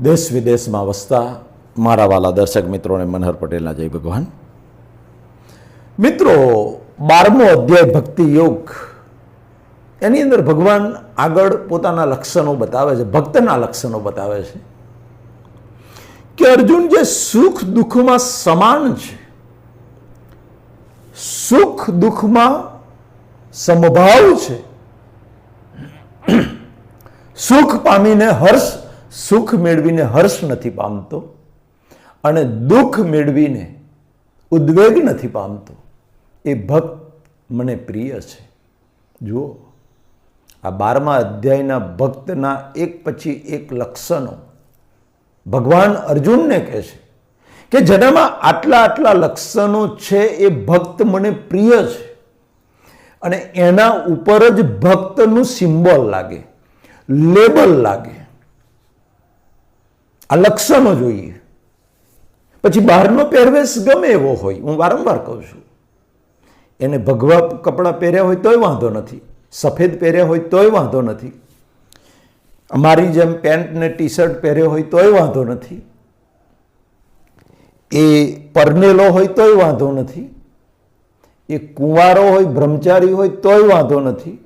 દેશ વિદેશમાં વસતા મારા વાલા દર્શક મિત્રોને મનહર પટેલના જય ભગવાન. મિત્રો, બારમો અધ્યાય ભક્તિ યોગ. એની અંદર ભગવાન આગળ પોતાના લક્ષણો બતાવે છે, ભક્તના લક્ષણો બતાવે છે કે અર્જુન જે સુખ દુઃખમાં સમાન છે, સુખ દુઃખમાં સમભાવ છે, સુખ પામીને હર્ષ સુખ મેળવીને હર્ષ નથી પામતો અને દુઃખ મેળવીને ઉદ્વેગ નથી પામતો. એ ભક્ત મને પ્રિય છે. જુઓ, આ બારમા અધ્યાયના ભક્તના એક પછી એક લક્ષણો ભગવાન અર્જુનને કહે છે કે જેનામાં આટલા આટલા લક્ષણો છે એ ભક્ત મને પ્રિય છે. અને એના ઉપર જ ભક્તનું સિમ્બોલ લાગે, લેબલ લાગે. આ લક્ષણો જોઈએ. પછી બહારનો પહેરવેશ ગમે એવો હોય, હું વારંવાર કહું છું, એને ભગવા કપડાં પહેર્યા હોય તોય વાંધો નથી, સફેદ પહેર્યા હોય તોય વાંધો નથી, અમારી જેમ પેન્ટ ને ટી શર્ટ પહેર્યો હોય તોય વાંધો નથી, એ પરનેલો હોય તોય વાંધો નથી, એ કુંવારો હોય, બ્રહ્મચારી હોય તોય વાંધો નથી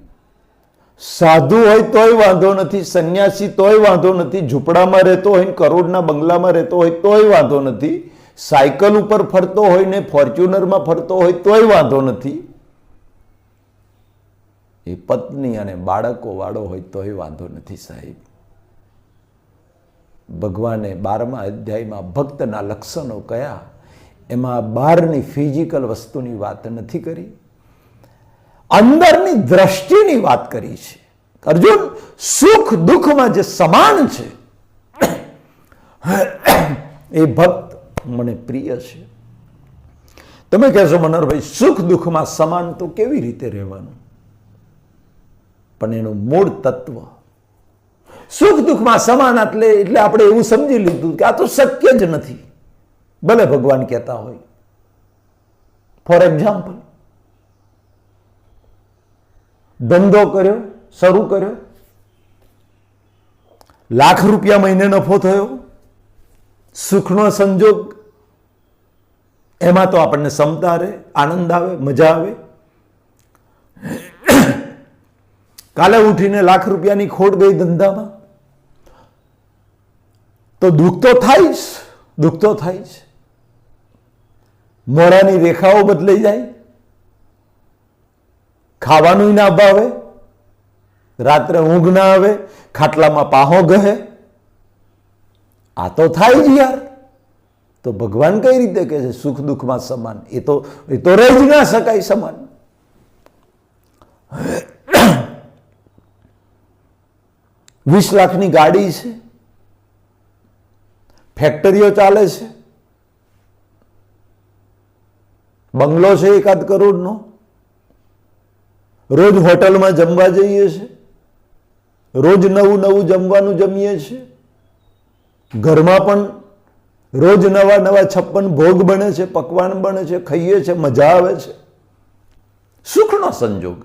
સાધુ હોય તોય વાંધો નથી, સંન્યાસી તોય વાંધો નથી, ઝૂંપડામાં રહેતો હોય ને કરોડના બંગલામાં રહેતો હોય તોય વાંધો નથી, સાયકલ ઉપર ફરતો હોય ને ફોર્ચ્યુનરમાં ફરતો હોય તોય વાંધો નથી. એ પત્ની અને બાળકો વાળો હોય તોય વાંધો નથી સાહેબ. ભગવાને બારમા અધ્યાયમાં ભક્તના લક્ષણો કયા? એમાં બહારની ફિઝિકલ વસ્તુની વાત નથી કરી. અંદરની દ્રષ્ટિની વાત કરી છે. અર્જુન સુખ દુઃખમાં જે સમાન છે, એ ભક્ત મને પ્રિય છે. તમે કહેશો, મનોહરભાઈ, સુખ દુઃખમાં સમાન તો કેવી રીતે રહેવાનું? પણ એનું મૂળ તત્વ, સુખ દુઃખમાં સમાન એટલે એટલે આપણે એવું સમજી લીધું કે આ તો શક્ય જ નથી. ભલે ભગવાન કહેતા હોય. ફોર એક્ઝામ્પલ ધંધો કર્યો, શરૂ કર્યો. લાખ રૂપિયા મહિને નફો થયો. સુખનો સંજોગ. એમાં તો આપણને ક્ષમતા રહે, આનંદ આવે, મજા આવે. કાલે ઉઠીને લાખ રૂપિયાની ખોટ ગઈ ધંધામાં. તો દુઃખ તો થાય જ દુઃખ તો થાય જ મોડાની રેખાઓ બદલાઈ જાય. ખાવાનું ના ભાવે, રાત્રે ઊંઘ ના આવે, ખાટલામાં પાહો ગહે. આ તો થાય જ યાર. તો ભગવાન કઈ રીતે કહે છે સુખ દુઃખમાં સમાન? એ તો એ તો રહી જ ના શકાય સમાન. વીસ લાખની ગાડી છે. ફેક્ટરીઓ ચાલે છે. બંગલો છે એકાદ કરોડનો. રોજ હોટલમાં જમવા જઈએ છીએ રોજ નવું નવું જમવાનું જમીએ છીએ ઘરમાં પણ રોજ નવા નવા છપ્પન ભોગ બને છે, પકવાન બને છે, ખાઈએ છે, મજા આવે છે. સુખનો સંજોગ.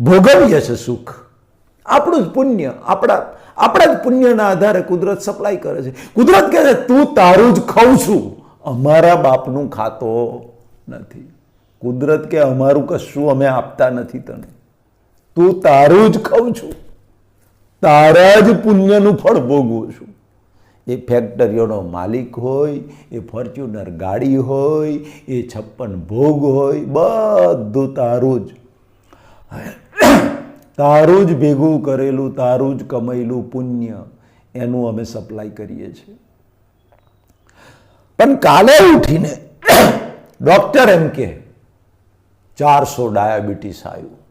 ભોગવીએ છે સુખ. આપણું જ પુણ્ય, આપણા આપણા જ પુણ્યના આધારે કુદરત સપ્લાય કરે છે. કુદરત કહે છે, તું તારું જ ખાઉં છું. અમારા બાપનું ખાતો નથી. કુદરત કે અમારું કશું અમે આપતા નથી તને. તું તારું જ ખાઉં છું. તારા જ પુણ્યનું ફળ ભોગવું છું. એ ફેક્ટરીઓનો માલિક હોય, એ ફોર્ચ્યુનર ગાડી હોય, એ છપ્પન ભોગ હોય, બધું તારું જ. તારું જ ભેગું કરેલું, તારું જ કમાયેલું પુણ્ય એનું અમે સપ્લાય કરીએ છીએ. પણ કાલે ઉઠીને ડોક્ટર એમ કે ચારસો ડાયાબિટીસ આવ્યું.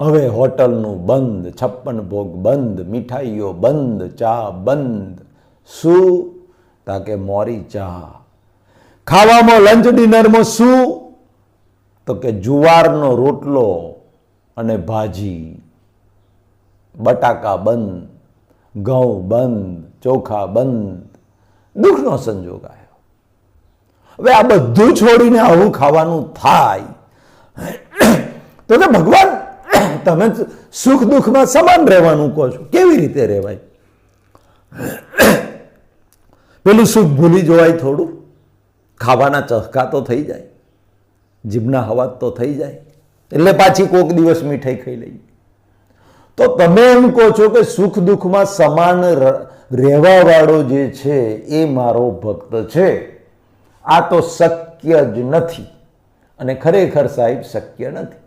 હવે હોટલનું બંધ, છપ્પન ભોગ બંધ, મીઠાઈઓ બંધ, ચા બંધ. શું? તાકે મોરી ચા. ખાવામાં લંચ ડિનરમાં શું? તો કે જુવારનો રોટલો અને ભાજી. બટાકા બંધ, ઘઉં બંધ, ચોખા બંધ. દુઃખનો સંજોગ આવ્યો હવે આ બધું છોડીને આવું ખાવાનું થાય. તો કે ભગવાન, તમે સુખ દુઃખમાં સમાન રહેવાનું કહો છો. કેવી રીતે રહેવાય? પેલું સુખ ભૂલી જવાય થોડું. ખાવાના ચહકા તો થઈ જાય. જીભના હવાજ તો થઈ જાય. એટલે પાછી કોક દિવસ મીઠાઈ ખાઈ લઈએ. તો તમે એમ કહો છો કે સુખ દુઃખમાં સમાન રહેવાવાળો જે છે એ મારો ભક્ત છે. આ તો શક્ય જ નથી. અને ખરેખર સાહેબ શક્ય નથી.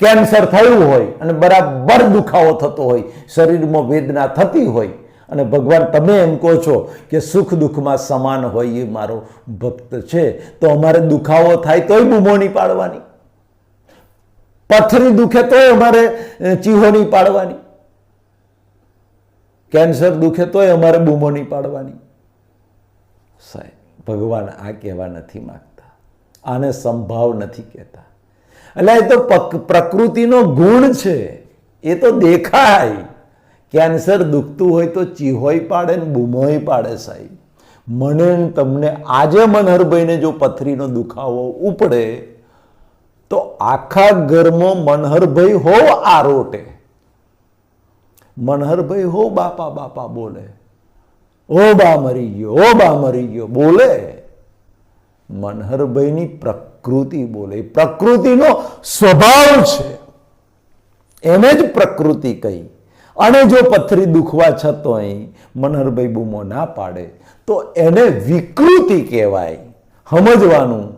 કેન્સર થયું હોય અને બરાબર દુખાવો થતો હોય શરીરમાં વેદના થતી હોય અને ભગવાન તમે એમ કહો છો કે સુખ દુઃખમાં સમાન હોય એ મારો ભક્ત છે તો અમારે દુખાવો થાય તોય બૂમો પાડવાની. પથરી દુખે તોય અમારે અ, પાડવાની. કેન્સર દુખે તોય અમારે બૂમો નહીં પાડવાની. સાહેબ, ભગવાન આ કહેવા નથી માંગતા. આને સંભાવ નથી કહેતા. એટલે એ તો પ્રકૃતિનો ગુણ છે. એ તો દેખાય. કેન્સર દુખતું હોય તો ચીહોય પાડે ને બૂમોય પાડે સાહેબ. મને તમને આજે મનહરભાઈને જો પથરીનો દુખાવો ઉપડે, તો આખા ઘરમાં મનહરભાઈ હોવ આરોટે મનહરભાઈ હો બાપા બાપા બોલે. ઓ બા મરી ગયો ઓ બા મરી ગયો, બોલે. મનહરભાઈની પ્રકૃતિ બોલે. પ્રકૃતિનો સ્વભાવ છે. એને જ પ્રકૃતિ કહી. અને જો પથરી દુખવા છતોય મનહરભાઈ બૂમો ના પાડે, તો એને વિકૃતિ કહેવાય. સમજવાનું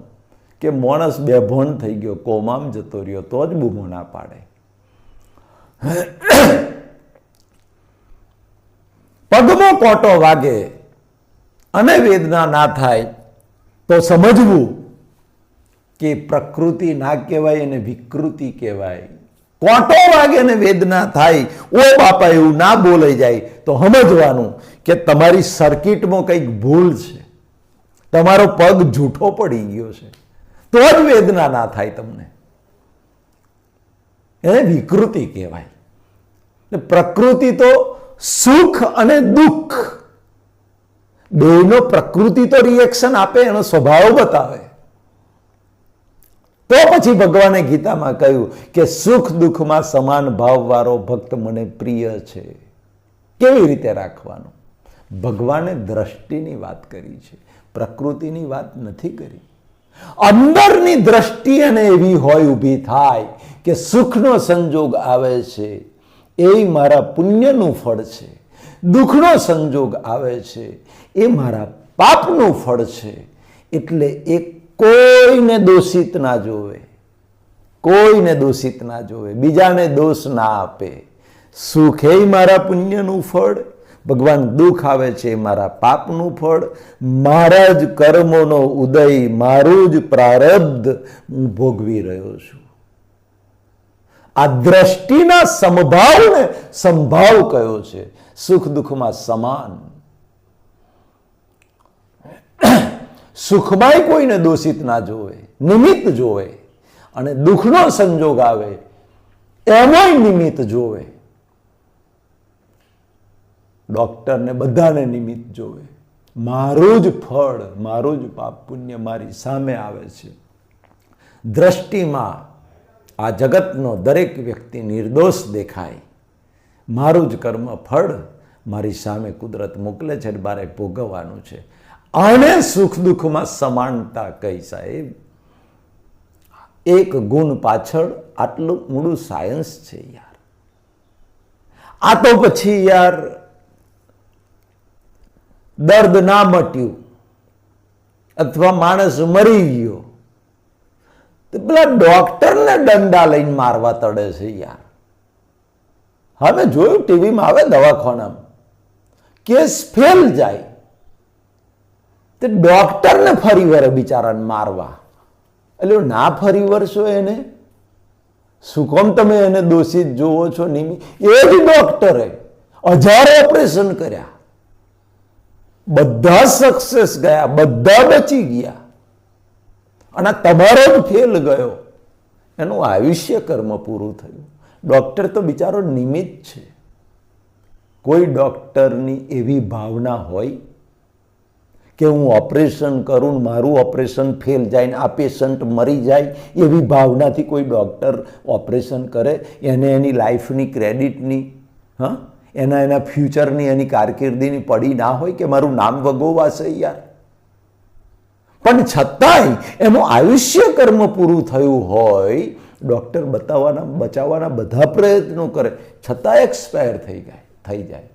કે માણસ બેભોન થઈ ગયો, કોમામ જતો રહ્યો, તો જ બૂમો ના પાડે. પગમાં કોટો વાગે અને વેદના ના થાય, તો સમજવું કે પ્રકૃતિ ના કહેવાય અને વિકૃતિ કહેવાય. કોટો વાગે અને વેદના થાય, ઓ બાપા એવું ના બોલાઈ જાય, તો સમજવાનું કે તમારી સર્કિટમાં કંઈક ભૂલ છે. તમારો પગ જૂઠો પડી ગયો છે. તો જ વેદના ના થાય તમને. એને વિકૃતિ કહેવાય. પ્રકૃતિ તો સુખ અને દુઃખ. બેનો પ્રકૃતિ તો રિએક્શન આપે, એનો સ્વભાવ બતાવે. તો પછી ભગવાને ગીતામાં કહ્યું કે સુખ દુઃખમાં સમાન ભાવવાળો ભક્ત મને પ્રિય છે. કેવી રીતે રાખવાનું? ભગવાને દ્રષ્ટિની વાત કરી છે. પ્રકૃતિની વાત નથી કરી. અંદરની દ્રષ્ટિ અને એવી હોય, ઊભી થાય કે સુખનો સંજોગ આવે છે. એ મારા પુણ્યનું ફળ છે. દુઃખનો સંજોગ આવે છે. એ મારા પાપનું ફળ છે. એટલે એ કોઈને દોષિત ના જોવે. કોઈને દોષિત ના જોવે. બીજાને દોષ ના આપે. સુખ એ મારા પુણ્યનું ફળ. ભગવાન દુઃખ આવે છે મારા પાપનું ફળ. મારા જ કર્મોનો ઉદય, મારું જ પ્રારબ્ધ હું ભોગવી રહ્યો છું. આ દ્રષ્ટિના સમભાવને સંભાવ કયો છે? સુખ દુઃખમાં સમાન. સુખમાંય કોઈને દોષિત ના જોવે, નિમિત્ત જોવે, અને દુઃખનો સંજોગ આવે, એમાંય નિમિત્ત જોવે. ડોક્ટરને બધાને નિમિત્ત જોવે. મારું જ ફળ, મારું જ પાપ પુણ્ય મારી સામે આવે છે. દ્રષ્ટિમાં આ જગતનો દરેક વ્યક્તિ નિર્દોષ દેખાય. મારું જ કર્મ ફળ મારી સામે કુદરત મોકલે છે મારે ભોગવવાનું છે. આને સુખ દુઃખમાં સમાનતા કહી સાહેબ. એક ગુણ પાછળ આટલું મૂળું સાયન્સ છે યાર. આ તો પછી યાર દર્દ ના મટ્યું. અથવા માણસ મરી ગયો. પેલા ડોક્ટરને દંડા લઈને મારવા તડે છે યાર. હવે જોયું ટીવીમાં આવે દવાખાનામાં. કેસ ફેલ જાય. તે ડોક્ટરને ફરી વરે બિચારાને મારવા. એટલે ના ફરી વરશો એને? શું કોમ તમે એને દોષિત જોવો છો નિમિ? એ જ ડોક્ટરે હજારો ઓપરેશન કર્યા. બધા સક્સેસ ગયા, બધા બચી ગયા. અને તમારો જ ફેલ ગયો. એનું આયુષ્ય કર્મ પૂરું થયું. ડૉક્ટર તો બિચારો નિમિત્ત છે. કોઈ ડૉક્ટરની એવી ભાવના હોય કે હું ઓપરેશન કરું મારું ઓપરેશન ફેલ જાય ને આ પેશન્ટ મરી જાય, એવી ભાવનાથી કોઈ ડૉક્ટર ઓપરેશન કરે, એને એની લાઈફની ક્રેડિટની, હા, એના એના ફ્યુચરની એની કારકિર્દીની પડી ના હોય કે મારું નામ વગોવાશે યાર. પણ છતાંય એનું આયુષ્ય કર્મ પૂરું થયું હોય, ડૉક્ટર બતાવવાના, બચાવવાના બધા પ્રયત્નો કરે છતાં એક્સપાયર થઈ જાય થઈ જાય.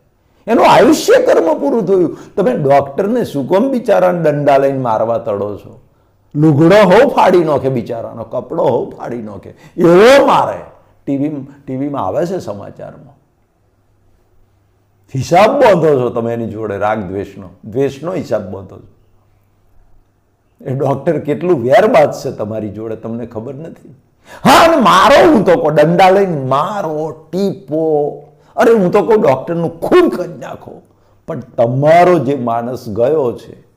એનું આયુષ્ય કર્મ પૂરું થયું. તમે ડૉક્ટરને શું કોમ બિચારાને દંડા લઈને મારવા તડો છો? લુગડો હો ફાડી નાખે બિચારાનો, કપડો હો ફાડી નાખે, એવો મારે. ટીવી ટીવીમાં આવે છે સમાચારમાં. હિસાબ બાંધો છો તમે એની જોડે, રાગ દ્વેષનો. દ્વેષનો હિસાબ બાંધો છો. એ ડૉક્ટર કેટલું વેર છે તમારી જોડે, તમને ખબર નથી? હા, અને મારો હું તો કહું, દંડા લઈને મારો ટીપો. અરે, હું તો કહું ડૉક્ટરનું ખૂન કરી નાખો. પણ તમારો જે માણસ ગયો છે,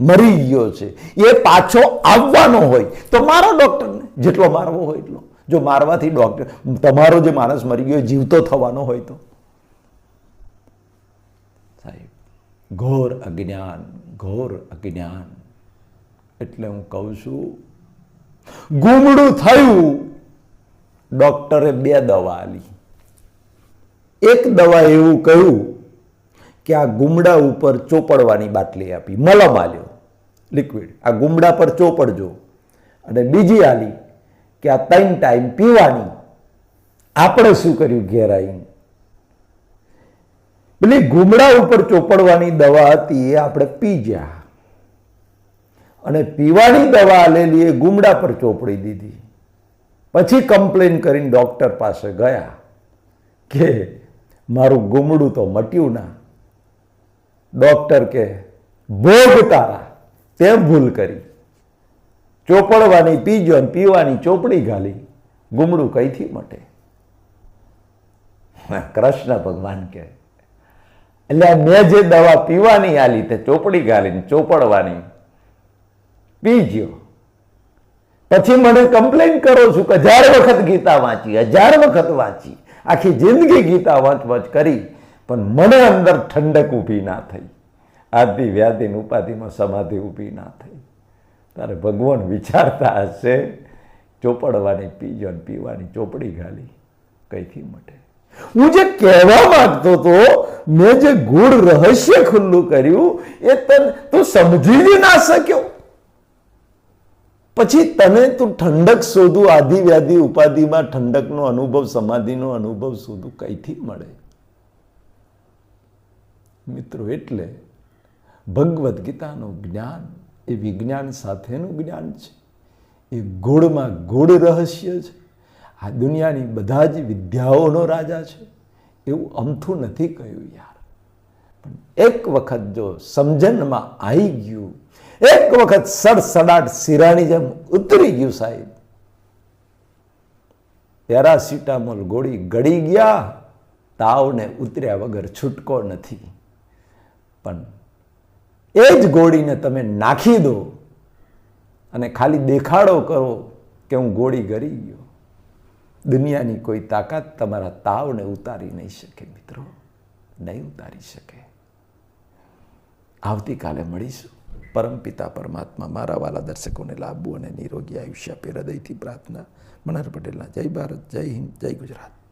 મરી ગયો છે, એ પાછો આવવાનો હોય તો મારો ડૉક્ટરને જેટલો મારવો હોય એટલો. જો મારવાથી ડોક્ટર તમારો જે માણસ મરી ગયો જીવતો થવાનો હોય તો. સાહેબ, ઘોર અજ્ઞાન. ઘોર અજ્ઞાન. એટલે હું કહું છું, ગુમડું થયું, ડોક્ટરે બે દવા આલી. એક દવા એવું કહ્યું કે આ ગુમડા ઉપર ચોપડવાની બાટલી આપી, મલમ આલ્યો લિક્વિડ આ ગુમડા પર ચોપડજો. અને બીજી આલી કે આ ત્રણ ટાઈમ પીવાની. આપણે શું કર્યું? ઘેર આવીને પેલી ઘૂમડા ઉપર ચોપડવાની દવા હતી એ આપણે પી ગયા. અને પીવાની દવા આલેલી એ ગુમડા પર ચોપડી દીધી. પછી કમ્પ્લેન કરીને ડૉક્ટર પાસે ગયા કે મારું ગુમડું તો મટ્યું ના. ડૉક્ટર કે, ભોગ તારા. તે ભૂલ કરી. ચોપડવાની પીજો અને પીવાની ચોપડી ગાલી. ગુમડું કઈથી મટે? કૃષ્ણ ભગવાન કે એટલે મેં જે દવા પીવાની આલી તે ચોપડી ગાલીને ચોપડવાની પીજો પછી મને કમ્પ્લેન કરો છું કે હજાર વખત ગીતા વાંચી, હજાર વખત વાંચી, આખી જિંદગી ગીતા વાંચ વાંચ કરી, પણ મને અંદર ઠંડક ઊભી ના થઈ. આદિ વ્યાધિ ઉપાધિમાં સમાધિ ઊભી ના થઈ. તારે ભગવાન વિચારતા હશે, ચોપડવાની પીજો પીવાની, ચોપડી ગાલી કઈથી મટે? હું જે કહેવા માંગતો હતો, મેં જે ગૂઢ રહસ્ય ખુલ્લું કર્યું, એ તને તું સમજી જ ના શક્યો. પછી તને તું ઠંડક શોધું આધિ વ્યાધિ ઉપાધિમાં ઠંડકનો અનુભવ, સમાધિનો અનુભવ શોધું, કઈથી મળે? મિત્રો, એટલે ભગવદ્ ગીતાનું જ્ઞાન એ વિજ્ઞાન સાથેનું જ્ઞાન છે. એ ગોળમાં ગોળ રહસ્ય છે. આ દુનિયાની બધા જ વિદ્યાઓનો રાજા છે. એવું અમથું નથી કહ્યું યાર. પણ એક વખત જો સમજણમાં આવી ગયું, એક વખત સડસડાટ શિરાની જેમ ઉતરી ગયું સાહેબ. પેરાસિટામોલ ગોળી ગળી ગયા, તાવને ઉતર્યા વગર છૂટકો નથી. પણ એ જ ગોળીને તમે નાખી દો અને ખાલી દેખાડો કરો કે હું ગોળી ગરી ગયો. દુનિયાની કોઈ તાકાત તમારા તાવને ઉતારી નહીં શકે, મિત્રો. નહીં ઉતારી શકે. આવતીકાલે મળીશું. પરમપિતા પરમાત્મા, મારા વાલા દર્શકોને લાભવું અને નિરોગી આયુષ્ય આપે હૃદયથી પ્રાર્થના. મનહર પટેલના જય ભારત, જય હિન્દ, જય ગુજરાત.